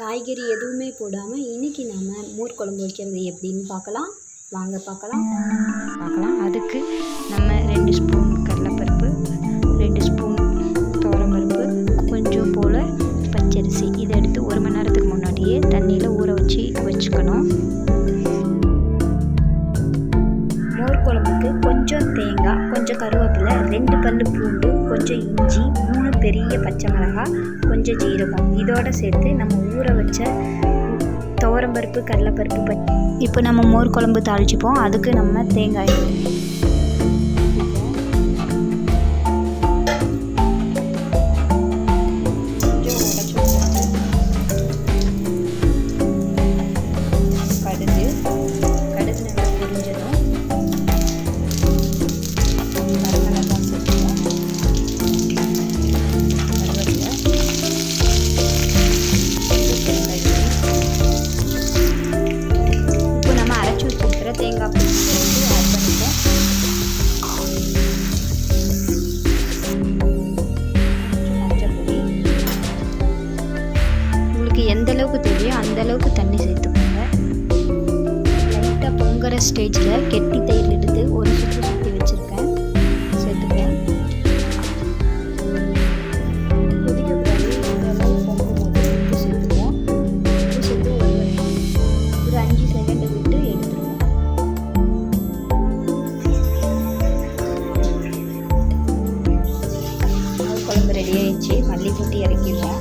காய்கறி எதுவுமே போடாமல் இன்றைக்கி நாம் மோர் குழம்பு வைக்கிறது எப்படின்னு பார்க்கலாம். வாங்க பார்க்கலாம். பார்க்கலாம். அதுக்கு நம்ம ரெண்டு ஸ்பூன் கடலைப்பருப்பு ரெண்டு ஸ்பூன் துவரம்பருப்பு கொஞ்சம் போல் பச்சரிசி. இதை எடுத்து ஒரு மணி நேரத்துக்கு முன்னாடியே தண்ணியில் ஊற வச்சு வச்சுக்கணும். மோர் குழம்புக்கு கொஞ்சம் தேங்காய் கொஞ்சம் கருவேப்பிலை ரெண்டு பல்லு பூண்டு கொஞ்சம் இஞ்சி மூணு பெரிய பச்சை மிளகாய் கொஞ்சம் ஜீரகம். இதோட சேர்த்து நம்ம ஊற வச்ச துவரம்பருப்பு கடலைப்பருப்பு பட் இப்போ நம்ம மோர் குழம்பு தாளிச்சுப்போம். அதுக்கு நம்ம தேங்காய் எவ்வளவுக்கு தேவையோ அந்தளவுக்கு தண்ணி சேர்த்துக்கோங்க. லைட்டாக பொங்குற ஸ்டேஜில் கெட்டி தயிர் எடுத்து ஒரு சுற்று சுற்றி வச்சுருக்கேன். சேர்த்துக்கேன் குழம்பு ரெடி ஆயிடுச்சு. மல்லிப்பூட்டி இறக்கிடுவோம்